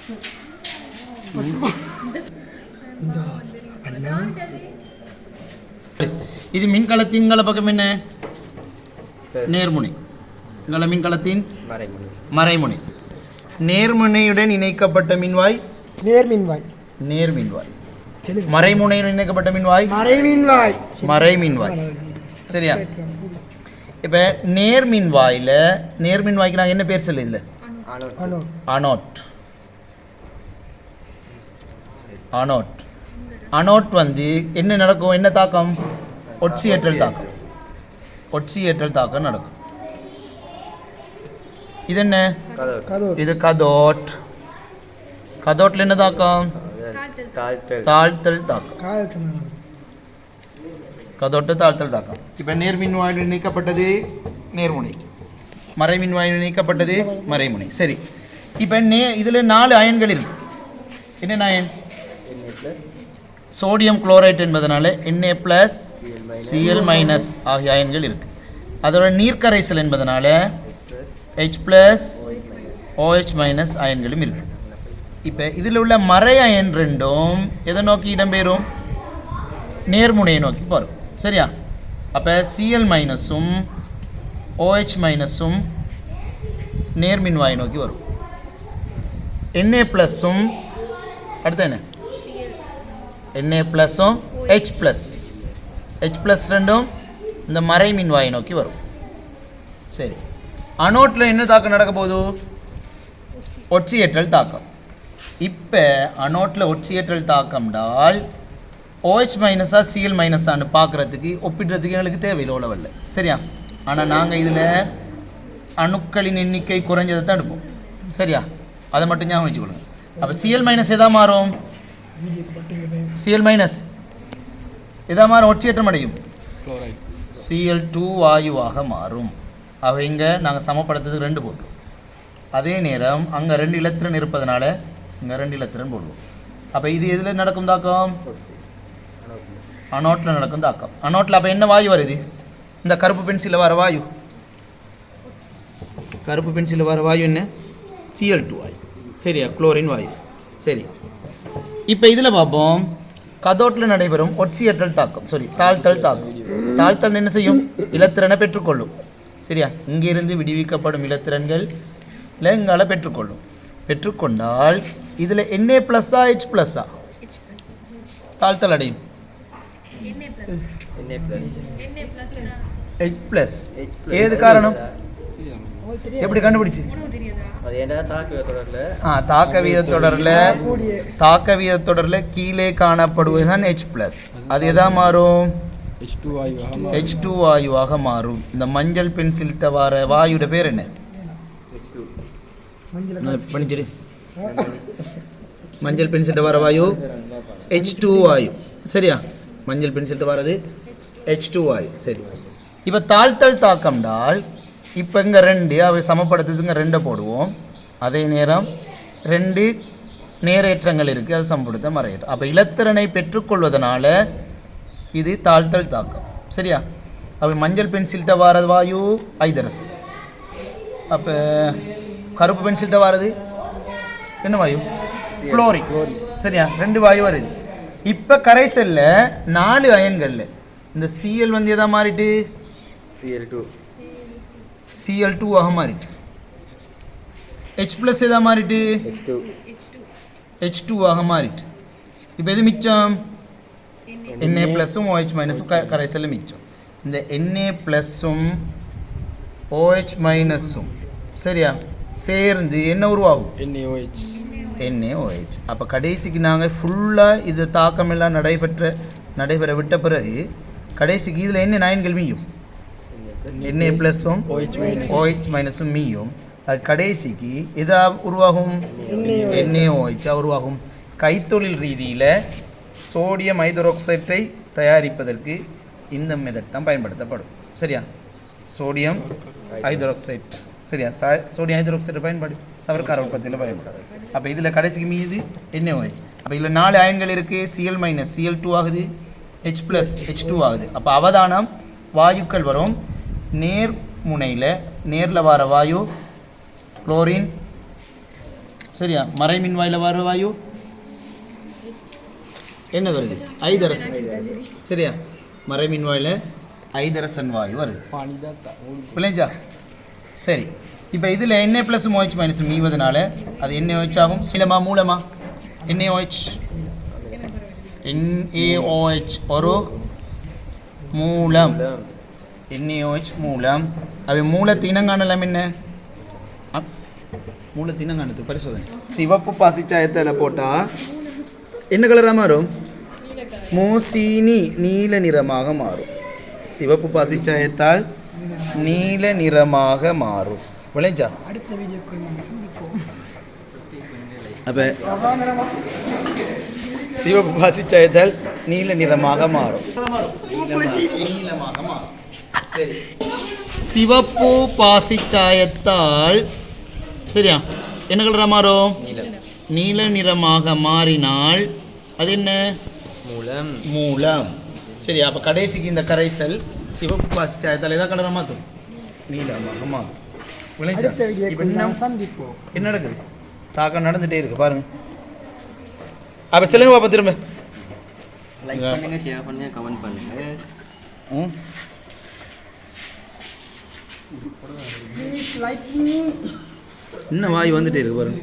இது மின்கலத்தின் இங்கல பக்கம் என்ன? நேர்முனை. இங்கல மின்கலத்தின் மறைமுனை. நேர்முனையுடன் இணைக்கப்பட்ட மின்வாய்? நேர்மின்வாய். நேர்மின்வாய். மறைமுனையுடன் இணைக்கப்பட்ட மின்வாய்? மறைமின்வாய். மறைமின்வாய். சரியா? இப்போ நேர்மின்வாயில் நேர்மின்வாய்க்கு நான் என்ன பேர் சொல்லு இதில்? அனோட். அனோட். அனோட் வந்து என்ன நடக்கும்? என்ன தாக்கம்? ஒட்சியேற்றல் தாக்கம். ஒட்சியேற்றல் தாக்கம் நடக்கும். இது என்ன? இது கதோட். கதோட்டில் என்ன தாக்கம்? தாழ்த்தல். தாக்கம். கதோட்டு தாழ்த்தல் தாக்கம். இப்போ நேர்மின்வாயுடன் நீக்கப்பட்டது நேர்முனை. மறைமின்வாயுடன் நீக்கப்பட்டது மறைமுனை. சரி. இப்போ நே இதில் நாலு அயன்கள் இருக்கு. என்னென்ன அயன்? சோடியம் குளோரைட் என்பதனால N A plus C L minus ஆகிய அயன்கள் இருக்கு. அதோட நீர்க்கரைசல் என்பதனால H plus O H minus அயன்களும் இருக்கு. இப்போ இதில் உள்ள மறை அயன் ரெண்டும் எதை நோக்கி இடம்பெறும் நேர்முனையை நோக்கி போகிறோம் சரியா? அப்போ சிஎல் மைனஸும் ஓஹெச் மைனஸும் நேர்மின்வாயை நோக்கி வரும். என்ஏ ப்ளஸ்ஸும் அடுத்த என்ன? என்ஏ ப்ளஸ்ஸும் ஹெச் ப்ளஸ் ஹெச் ப்ளஸ் ரெண்டும் இந்த மறை மின்வாயை நோக்கி வரும். சரி. அனோட்டில் என்ன தாக்கம் நடக்க போகுது? ஒட்சியேற்றல் தாக்கம். இப்போ அனோட்டில் ஒட்சியேற்றல் தாக்கம்டால் ஓஹெச் OH மைனஸாக சிஎல் மைனஸான்னு பார்க்குறதுக்கு ஒப்பிடுறதுக்கு எங்களுக்கு தேவையில்லை உழவில் சரியா? ஆனால் நாங்கள் இதில் அணுக்களின் எண்ணிக்கை குறைஞ்சதை தான் எடுப்போம். சரியா? அதை மட்டும் ஞாபகம் வச்சுக்கொள்ளுங்க. அப்போ சிஎல் மைனஸ் எதாக மாறும்? சிஎல் மைனஸ் எதா மாறும் ஒட்சியேற்றம் அடையும். சிஎல் டூ வாயுவாக மாறும். அவை இங்கே நாங்கள் சமப்படுத்துறதுக்கு ரெண்டு போட்டோம் அதே நேரம் அங்கே ரெண்டு இலத்திரன் இருப்பதனால இங்கே ரெண்டு இலத்திரன் போடுவோம். அப்போ இது எதில் நடக்கும் தாக்கம்? அனோட்டில் நடக்கும் தாக்கம். அனோட்டில் அப்போ என்ன வாயு வருது? இந்த கருப்பு பென்சிலில் வர வாயு. கருப்பு பென்சிலில் வர வாயு என்ன? சிஎல் டூ வாயு. சரியா? குளோரின் வாயு. சரி இப்போ இதில் பார்ப்போம் கதோட்டில் நடைபெறும் ஒட்சியற்றல் தாக்கம். சாரி தாழ்த்தல் தாக்கம். தாழ்த்தல் என்ன செய்யும்? இலத்திரனை பெற்றுக்கொள்ளும். சரியா? இங்கிருந்து விடுவிக்கப்படும் இலத்திரன்கள் இலங்கால பெற்றுக்கொள்ளும். பெற்றுக்கொண்டால் இதில் NA ப்ளஸ்ஸா ஹெச் ப்ளஸ்ஸா தாழ்த்தல் அடையும். ஹெச் ப்ளஸ் ஏது காரணம்? எப்படி கண்டுபிடிச்சு? தாக்க வீத தொடரில்? கூடிய தாக்க வீத தொடரில். கீழே காணப்படுவது தான் ஹெச் ப்ளஸ் அது எதா மாறும்? ஹெச் டூ வாயுவாக மாறும். இந்த மஞ்சள் பென்சில்கிட்ட வர வாயுட பேர் என்ன? மஞ்சள். பண்ணிச்சிடு. மஞ்சள் பென்சில்கிட்ட வர வாயு ஹெச் டூ வாயு சரியா? மஞ்சள் பென்சில்கிட்ட வரது ஹெச் டூ வாயு சரி. இப்போ தாழ்த்தல் தாக்கம்டால் இப்போ இங்கே ரெண்டு அவை சமப்படுத்துறதுங்க ரெண்டை போடுவோம். அதே நேரம் ரெண்டு நேரேற்றங்கள் இருக்குது அது சமப்படுத்த மறையிடும் அப்போ இலத்திறனை பெற்றுக்கொள்வதனால இது தாழ்த்தல் தாக்கம். சரியா? அப்போ மஞ்சள் பென்சில்கிட்ட வாரது வாயு ஐதரசு. அப்போ கருப்பு பென்சில்கிட்ட வாரது என்ன வாயு? குளோரி சரியா? ரெண்டு வாயு வருது. இப்போ கரைசல்ல நாலு அயன்களில். இந்த சிஎல் வந்து எதா மாறிட்டு? சிஎல் டூ சிஎல் டூ ஆக மாறிட்டு. ஹெச் ப்ளஸ் எதா மாறிட்டு? ஹெச் டூ ஹெச் டூ ஆக மாறிட்டு. இப்போ எது மிச்சம்? என்ஏ ப்ளஸும் OH மைனஸும் கரைசலில் மிச்சம். இந்த என்ஏ ப்ளஸ்ஸும் OH மைனஸும் சரியா? சேர்ந்து என்ன உருவாகும்? NaOH அப்போ கடைசிக்கு நாங்கள் ஃபுல்லாக இது தாக்கமெல்லாம் நடைபெற்ற நடைபெற விட்ட பிறகு கடைசிக்கு இதில் என்ன நயன்கள் மீயும் Na ப்ளஸும் ஓஹெச் மைனஸும் மீயும். அது கடைசிக்கு எதா உருவாகும்? என்ஏ -ஆ உருவாகும். கைத்தொழில் ரீதியில் சோடியம் ஹைட்ரோக்சைட்டை தயாரிப்பதற்கு இந்த மெதட் தான் பயன்படுத்தப்படும். சரியா? சோடியம் ஹைட்ரோக்சைட் சரியா? சா சோடியம் ஹைட்ரோக்சைடு பயன்பாடு. சவர்க்கார உற்பத்தியில் பயன்படுது அப்போ இதில் கடைசிக்கு மீது என்ன ஓஹெச் அப்போ இதில் நாலு அயன்கள் இருக்குது C L minus C L two ஆகுது. ஹெச் ப்ளஸ் ஹெச் டூ ஆகுது. அப்போ அவதானம் வாயுக்கள் வரும். நேர் முனையில் நேரில் வர வாயு குளோரின் சரியா? மறைமின் வாயில் வர வாயு. என்ன வருது? ஐதரசன். சரியா? மறைமின் வாயில் ஐதரசன் வாயு வருது. பிள்ளைஞ்சா சரி. இப்போ இதில் என்ன ப்ளஸ் ஓஹெச் மைனஸ் மீவதனால அது என்ன ஓஹெச் ஆகும். சிலமா? மூலமா? என்ன NaOH NaOH ஒரு மூலம். NaOH மூலம் அவை மூலத்தை இனங்காணலாம் என்ன அ, மூலத்தை இனங்காணது பரிசோதனை சிவப்பு பாசிச்சாயத்தில் போட்டால் என்ன கலராக மாறும் மூசீனி நீல நிறமாக மாறும் சிவப்பு பாசிச்சாயத்தால் நீல நிறமாக மாறும் விளைஞ்சா அடுத்த வீடியோக்கு அப்போ சிவப்பு பாசிச்சாயத்தால் நீல நிறமாக மாறும் நீளமாக மாறும் சிவப்பு பாசிச்சாயத்தால் சரியா? என்ன கலரா மாறும்? நீல. நிறமாக மாறினால் அது என்ன? மூலம். மூலம். சரி அப்போ கடைசிக்கு இந்த கரைசல் சிவப்பு பாசிச்சாயத்தால் எதாவது கலரை மாற்றும் நீலமாக மாறும். என்ன? நடக்குது? தாக்கம் நடந்துட்டே இருக்கு பாருங்க. அப்போ சொல்லுங்க பாப்பா திரும்ப. லைக் பண்ணுங்க ஷேர் பண்ணுங்க கமெண்ட் பண்ணுங்க. மீ. இன்னும் வாய் வந்துட்டே இருக்கு பாருங்க.